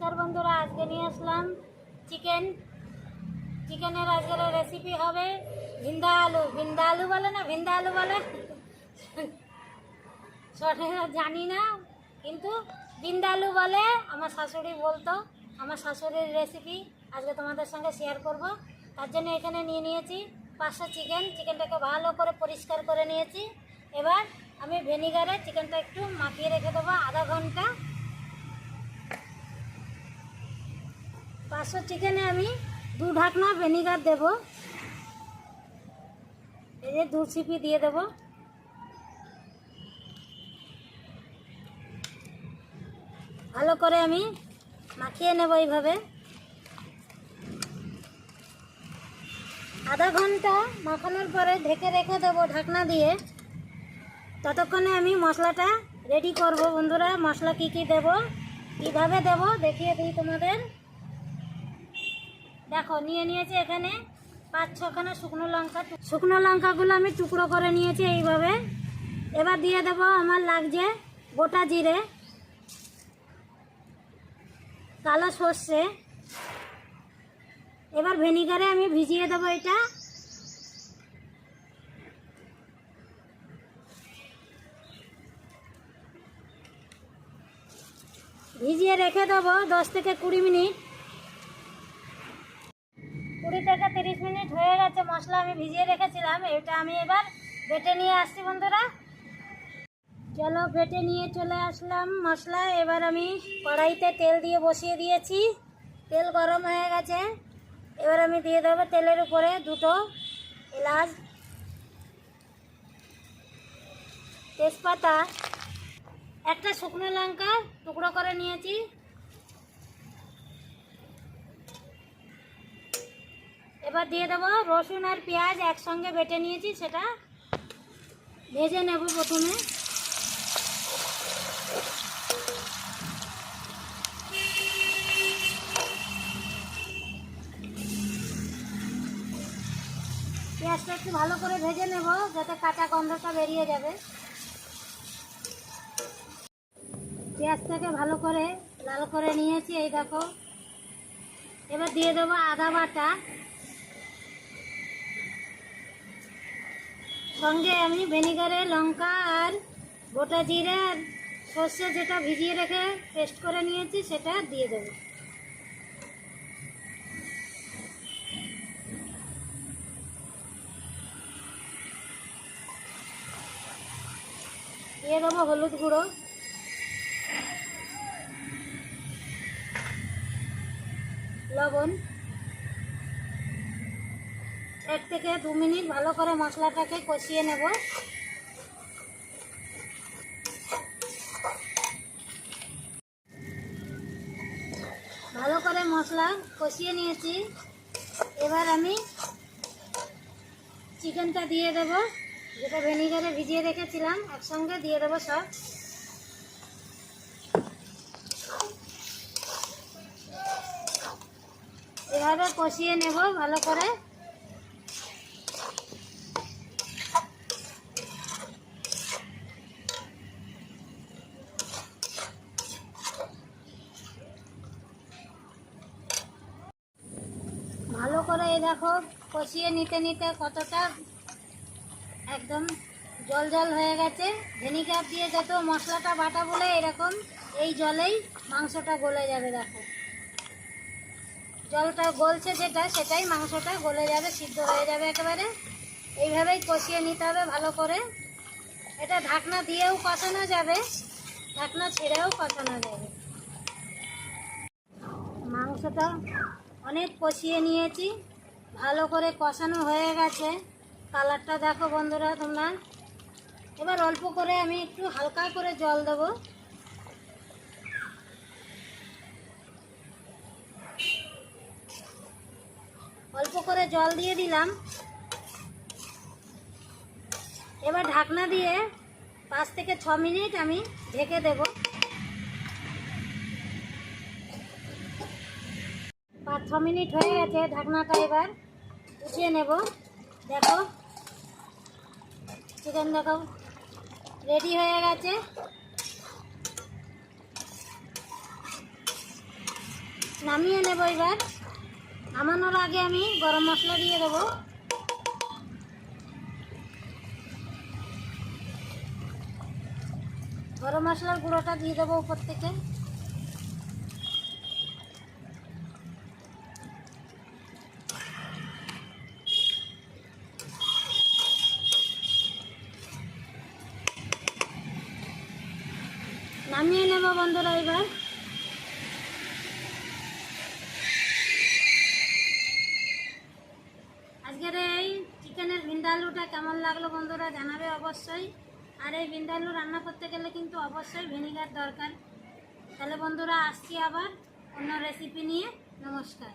নমস্কার বন্ধুরা, আজকে নিয়ে আসলাম চিকেন চিকেনের আজকের রেসিপি হবে ভিন্দা আলু। ভিন্দা আলু বলে না, ভিন্দা আলু বলে। সঠিক জানি না, কিন্তু ভিন্দা আলু বলে আমার শাশুড়ি বলতো। আমার শাশুড়ির রেসিপি আজকে তোমাদের সঙ্গে শেয়ার করব। তার জন্য এখানে নিয়ে নিয়েছি পাঁচশো চিকেন চিকেনটাকে ভালো করে পরিষ্কার করে নিয়েছি। এবার আমি ভেনিগারে চিকেনটা একটু মাখিয়ে রেখে দেবো আধা ঘণ্টা। পাঁচশো চিকেনে আমি দু ঢাকনা ভিনিগার দেব। এই যে দু ছিপি দিয়ে দেব। ভালো করে আমি মাখিয়ে নেব এইভাবে। আধা ঘণ্টা মাখানোর পরে ঢেকে রেখে দেবো ঢাকনা দিয়ে। ততক্ষণে আমি মশলাটা রেডি করব। বন্ধুরা, মশলা কি কি দেব? কীভাবে দেব? দেখিয়ে দিই তোমাদের। দেখো, নিয়ে নিয়েছি এখানে পাঁচ ছখানা শুকনো লঙ্কা। শুকনো লঙ্কাগুলো আমি টুকরো করে নিয়েছি এইভাবে। এবার দিয়ে দেবো আমার লাগছে গোটা জিরে, কালো সর্ষে। এবার ভেনিগারে আমি ভিজিয়ে দেবো এটা। ভিজিয়ে রেখে দেবো দশ থেকে কুড়ি মিনিট। কুড়ি থেকে তিরিশ মিনিট হয়ে গেছে, মশলা আমি ভিজিয়ে রেখেছিলাম, এটা আমি এবার বেটে নিয়ে আসছি বন্ধুরা। চলো বেটে নিয়ে চলে আসলাম মশলা এবার আমি কড়াইতে তেল দিয়ে বসিয়ে দিয়েছি। তেল গরম হয়ে গেছে, এবার আমি দিয়ে দেবো তেলের উপরে দুটো এলাচ, তেজপাতা, একটা শুকনো লঙ্কা টুকরো করে নিয়েছি। এবার দিয়ে দেবো রসুন আর পেঁয়াজ একসঙ্গে বেটে নিয়েছি, সেটা ভেজে নেব প্রথমে। পেঁয়াজটা একটু ভালো করে ভেজে নেব, যাতে কাঁচা গন্ধটা বেরিয়ে যাবে। পেঁয়াজটাকে ভালো করে লাল করে নিয়েছি, এই দেখো। এবার দিয়ে দেবো আদা বাটা। সঙ্গে আমি ভেনিগারে লঙ্কা আর গোটা জিরে আর সর্ষে যেটা ভিজিয়ে রেখে পেস্ট করে নিয়েছি, সেটা দিয়ে দেবো। দিয়ে দেবো হলুদ গুঁড়ো। লবণ। এক থেকে দু মিনিট ভালো করে মশলাটাকে কষিয়ে নেব। ভালো করে মশলা কষিয়ে নিয়েছি। এবার আমি চিকেনটা দিয়ে দেব। যেটা ভেনিগারে ভিজিয়ে রেখেছিলাম, একসঙ্গে দিয়ে দেবো সব। এভাবে কষিয়ে নেব ভালো করে ভালো করে এই দেখো, কষিয়ে নিতে নিতে কতটা একদম জল জল হয়ে গেছে। ভেনিগার দিয়ে যত মশলাটা বাটা বলে এরকম, এই জলেই মাংসটা গলে যাবে দেখো। জলটা গলছে যেটা, সেটাই মাংসটা গলে যাবে, সিদ্ধ হয়ে যাবে একেবারে। এইভাবেই কষিয়ে নিতে হবে ভালো করে। এটা ঢাকনা দিয়েও কষানো যাবে, ঢাকনা ছেড়েও কষানো যাবে। মাংসটা অনেক কষিয়ে নিয়েছি। ভালো করে কষানো হয়ে গেছে। কালারটা দেখো বন্ধুরা তোমরা। এবার অল্প করে আমি একটু হালকা করে জল দেবো। অল্প করে জল দিয়ে দিলাম। এবার ঢাকনা দিয়ে পাঁচ থেকে ছ মিনিট আমি ঢেকে দেব। ছ মিনিট হয়ে গেছে, ঢাকনাটা এবার উঠিয়ে নেব। দেখো, চিকেন দেখো রেডি হয়ে গেছে। নামিয়ে নেব এবার। নামানোর আগে আমি গরম মশলা দিয়ে দেবো। গরম মশলার গুঁড়োটা দিয়ে দেবো উপর থেকে। নামিয়ে নেব বন্ধুরা এবার। আজকের এই চিকেনের ভিন্ডালুটা কেমন লাগল বন্ধুরা জানাবে অবশ্যই। আর এই ভিন্ডালু রান্না করতে গেলে কিন্তু অবশ্যই ভিনিগার দরকার। তাহলে বন্ধুরা আসছি আবার অন্য রেসিপি নিয়ে। নমস্কার।